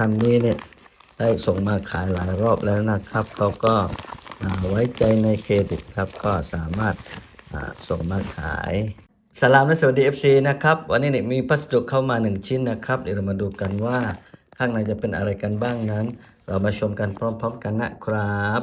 ท่านนี้เนี่ยได้ส่งมาขายหลายรอบแล้วนะครับเขาก็ไว้ใจในเครดิตครับ ก็สามารถส่งมาขายสลามและสวัสดี FC นะครับ วันนี้เนี่ยมีพัสดุเข้ามา 1 ชิ้นนะครับเดี๋ยวเรามาดูกันว่าข้างในจะเป็นอะไรกันบ้างนั้น เรามาชมกันพร้อม ๆ กันนะครับ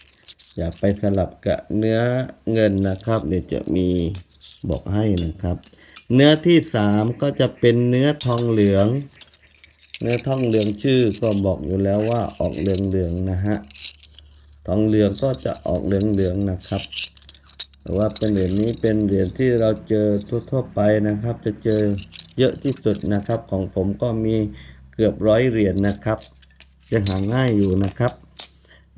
อย่าไปสลับกับเนื้อเงินนะครับ เดี๋ยวจะมีบอกให้นะครับ เนื้อที่สามก็จะเป็นเนื้อทองเหลือง เนื้อทองเหลืองชื่อก็บอกอยู่แล้วว่าออกเหลืองๆนะฮะทองเหลืองก็จะออกเหลืองๆนะครับแต่ว่าเป็นเหรียญนี้เป็นเหรียญที่เราเจอทั่วๆไปนะครับ จะเจอเยอะที่สุดนะครับ ของผมก็มีเกือบร้อยเหรียญนะครับยังหาง่ายอยู่นะครับ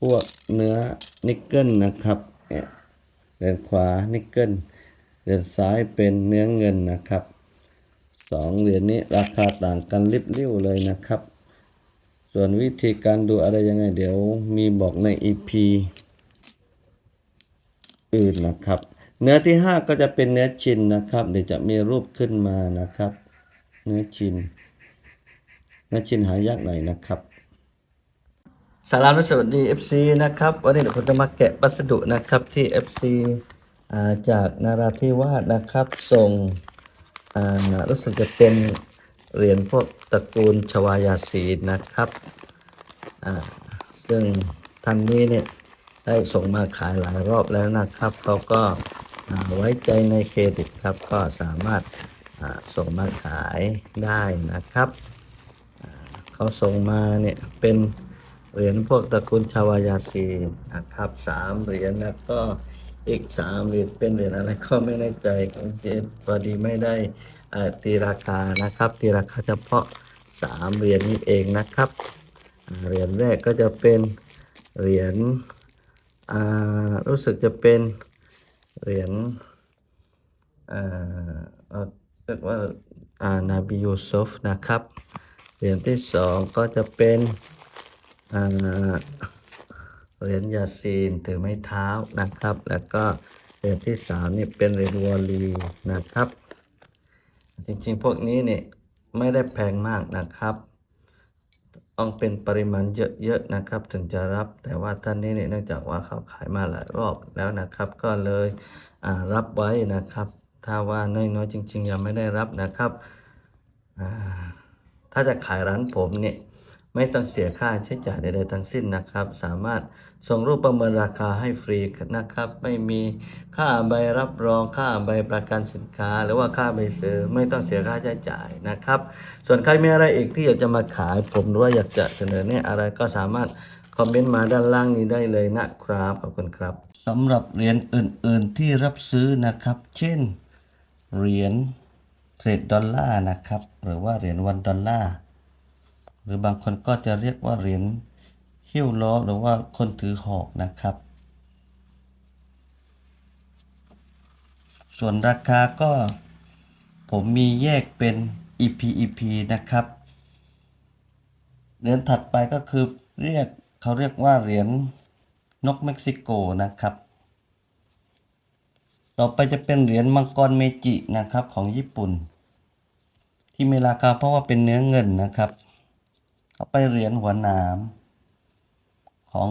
พวกเนื้อนิกเกิลนะครับเนี่ยเดือนขวานิกเกิลเดือนซ้ายเป็นเนื้อเงินนะครับสองเหรียญนี้ราคาต่างกันริบเลิ่วเลยนะครับ ส่วนวิธีการดูอะไรยังไงเดี๋ยวมีบอกใน EP อื่นนะครับ เนื้อที่ห้าก็จะเป็นเนื้อชินนะครับ เดี๋ยวจะมีรูปขึ้นมานะครับ เนื้อชิน เนื้อชินหายากหน่อยนะครับ สามและสวัสดี FC นะครับ วันนี้เดี๋ยวผมจะมาแกะวัสดุนะครับที่ FC าจากนาราธิวาสนะครับ ส่งรู้สึกจะเป็นเหรียญพวกตระกูลชวายาศีนะครับซึ่งท่านนี้เนี่ยได้ส่งมาขายหลายรอบแล้วนะครับเขาก็าไว้ใจในเครดิตครับ ก็สามารถาส่งมาขายได้นะครับเขาส่งมาเนี่ยเป็น เหรียญพวกตระกูลชาวายาซีนะครับสามเหรียญแล้วก็อีกสามเหรียญเป็นเหรียญอะไรก็ไม่แน่ใจของเจพอดีไม่ได้ตีราคานะครับ ตีราคาเฉพาะสามเหรียญนี้เองนะครับเหรียญแรกก็จะเป็นเหรียญรู้สึกจะเป็นเหรียญเรียกว่านาบิยูซุฟนะครับ เหรียญที่สองก็จะเป็น เหรียญยาซีนถือไม้เท้านะครับ แล้วก็เหรียญที่สามนี่เป็นเหรียญวอลลีนะครับ จริงๆพวกนี้เนี่ยไม่ได้แพงมากนะครับต้องเป็นปริมาณเยอะๆนะครับ ถึงจะรับแต่ว่าท่านนี้เนี่ยเนื่องจากว่าเขาขายมาหลายรอบแล้วนะครับ ก็เลยรับไว้นะครับ ถ้าว่าน้อยๆจริง ๆ ยังไม่ได้รับนะครับ ถ้าจะขายร้านผมเนี่ย ไม่ต้องเสียค่าใช้จ่ายใดๆทั้งสิ้นนะครับ สามารถส่งรูปประเมินราคาให้ฟรีนะครับ ไม่มีค่าใบรับรองค่าใบประกันสินค้า หรือว่าค่าใบซื้อไม่ต้องเสียค่าใช้จ่ายนะครับ ส่วนใครมีอะไรอีกที่อยากจะมาขายผมหรือว่าอยากจะเสนอเนี่ยอะไรก็สามารถคอมเมนต์มาด้านล่างนี้ได้เลยนะครับขอบคุณครับสำหรับเหรียญอื่น ๆ ที่รับซื้อนะครับ เช่นเหรียญเทรดดอลลาร์นะครับ หรือว่าเหรียญวันดอลลาร์ หรือบางคนก็จะเรียกว่าเหรียญหิ้วล้อหรือว่าคนถือหอกนะครับ ส่วนราคาก็ผมมีแยกเป็น EP EP นะครับเหรียญถัดไปก็คือเรียกเขาเรียกว่าเหรียญนกเม็กซิโกนะครับ ต่อไปจะเป็นเหรียญมังกรเมจินะครับของญี่ปุ่น ที่มีราคาเพราะว่าเป็นเนื้อเงินนะครับ ต่อไปเหรียญหัวหนามของ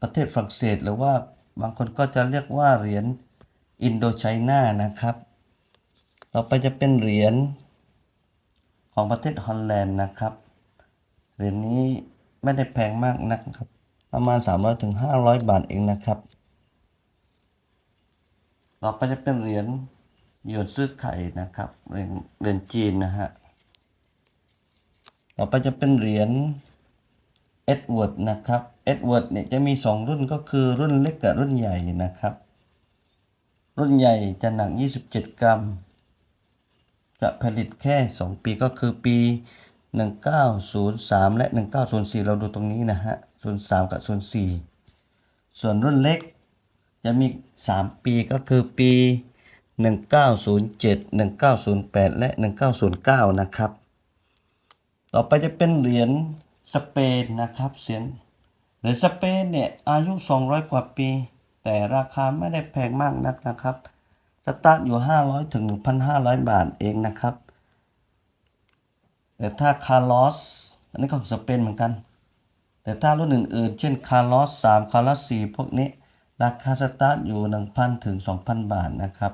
ประเทศฝรั่งเศส หรือว่าบางคนก็จะเรียกว่าเหรียญอินโดไชน่านะครับ ต่อไปจะเป็นเหรียญของประเทศฮอลแลนด์นะครับ เหรียญนี้ไม่ได้แพงมากนักครับ ประมาณ 300-500ถึง500 บาทเองนะครับ ต่อไปจะเป็นเหรียญหยวนซื้อไข่นะครับ เหรียญเหรียญจีนนะฮะ ต่อไปจะเป็นเหรียญเอ็ดเวิร์ดนะครับเอ็ดเวิร์ดเนี่ยจะมี 2 รุ่นก็คือรุ่นเล็กกับรุ่นใหญ่นะครับ รุ่นใหญ่จะหนัก 27 กรัม จะผลิตแค่ 2 ปีก็คือปี 1903 และ 1904 เราดูตรงนี้นะฮะ 03 กับ 04 ส่วนรุ่นเล็กจะมี 3 ปีก็คือปี 1907 1908 และ 1909 นะครับ ต่อไปจะเป็นเหรียญสเปนนะครับเสียงเหรียญสเปนเนี่ยอายุ 200 กว่าปี แต่ราคาไม่ได้แพงมากนักนะครับสตาร์ทอยู่ 500ถึง1,500 บาทเองนะครับ แต่ถ้าคาร์ลอสอันนี้ของสเปนเหมือนกัน แต่ถ้ารุ่นอื่นๆ เช่นคาร์ลอส3คาร์ลอส4พวกนี้ ราคาสตาร์ทอยู่ 1,000ถึง2,000 บาทนะครับ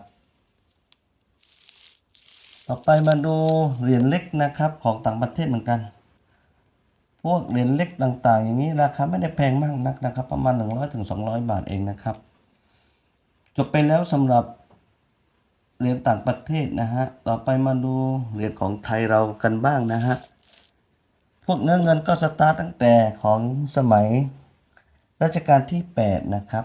ต่อไปมาดูเหรียญเล็กนะครับของต่างประเทศเหมือนกัน พวกเหรียญเล็กต่าง ๆ อย่างนี้ราคาไม่ได้แพงมากนักนะครับ ประมาณ 100ถึง200 บาทเองนะครับจบไปแล้วสำหรับเหรียญต่างประเทศนะฮะต่อไปมาดูเหรียญของไทยเรากันบ้างนะฮะพวกเนื้อเงินก็สตาร์ตตั้งแต่ของสมัยรัชกาลที่ 8 นะครับ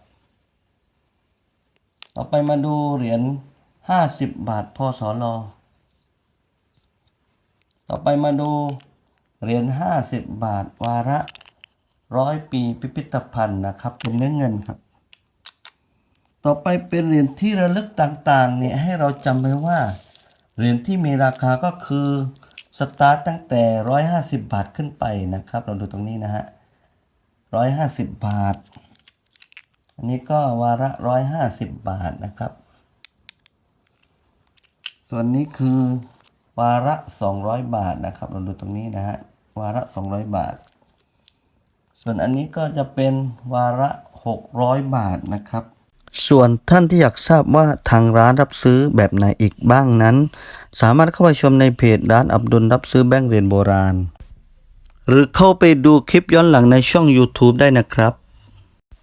ต่อไปมาดูเหรียญ50บาทพศลต่อไปมาดูเหรียญ50บาทวาระร้อยปีพิพิธภัณฑ์นะครับเป็นเนื้อเงินครับ ต่อไปเป็นเหรียญที่ระลึกต่างๆเนี่ยให้เราจำไว้ว่าเหรียญที่มีราคาก็คือสตาร์ตตั้งแต่ 150 บาทขึ้นไปนะครับ เราดูตรงนี้นะฮะ150 บาท อันนี้ก็วาระ150บาทนะครับ ส่วนนี้คือวาระ200บาทนะครับ เราดูตรงนี้นะฮะ วาระ200บาท ส่วนอันนี้ก็จะเป็นวาระ600บาทนะครับส่วนท่านที่อยากทราบว่าทางร้านรับซื้อแบบไหนอีกบ้างนั้น สามารถเข้าไปชมในเพจร้านอับดุลรับซื้อแบงก์เหรียญโบราณ หรือเข้าไปดูคลิปย้อนหลังในช่อง YouTube ได้นะครับ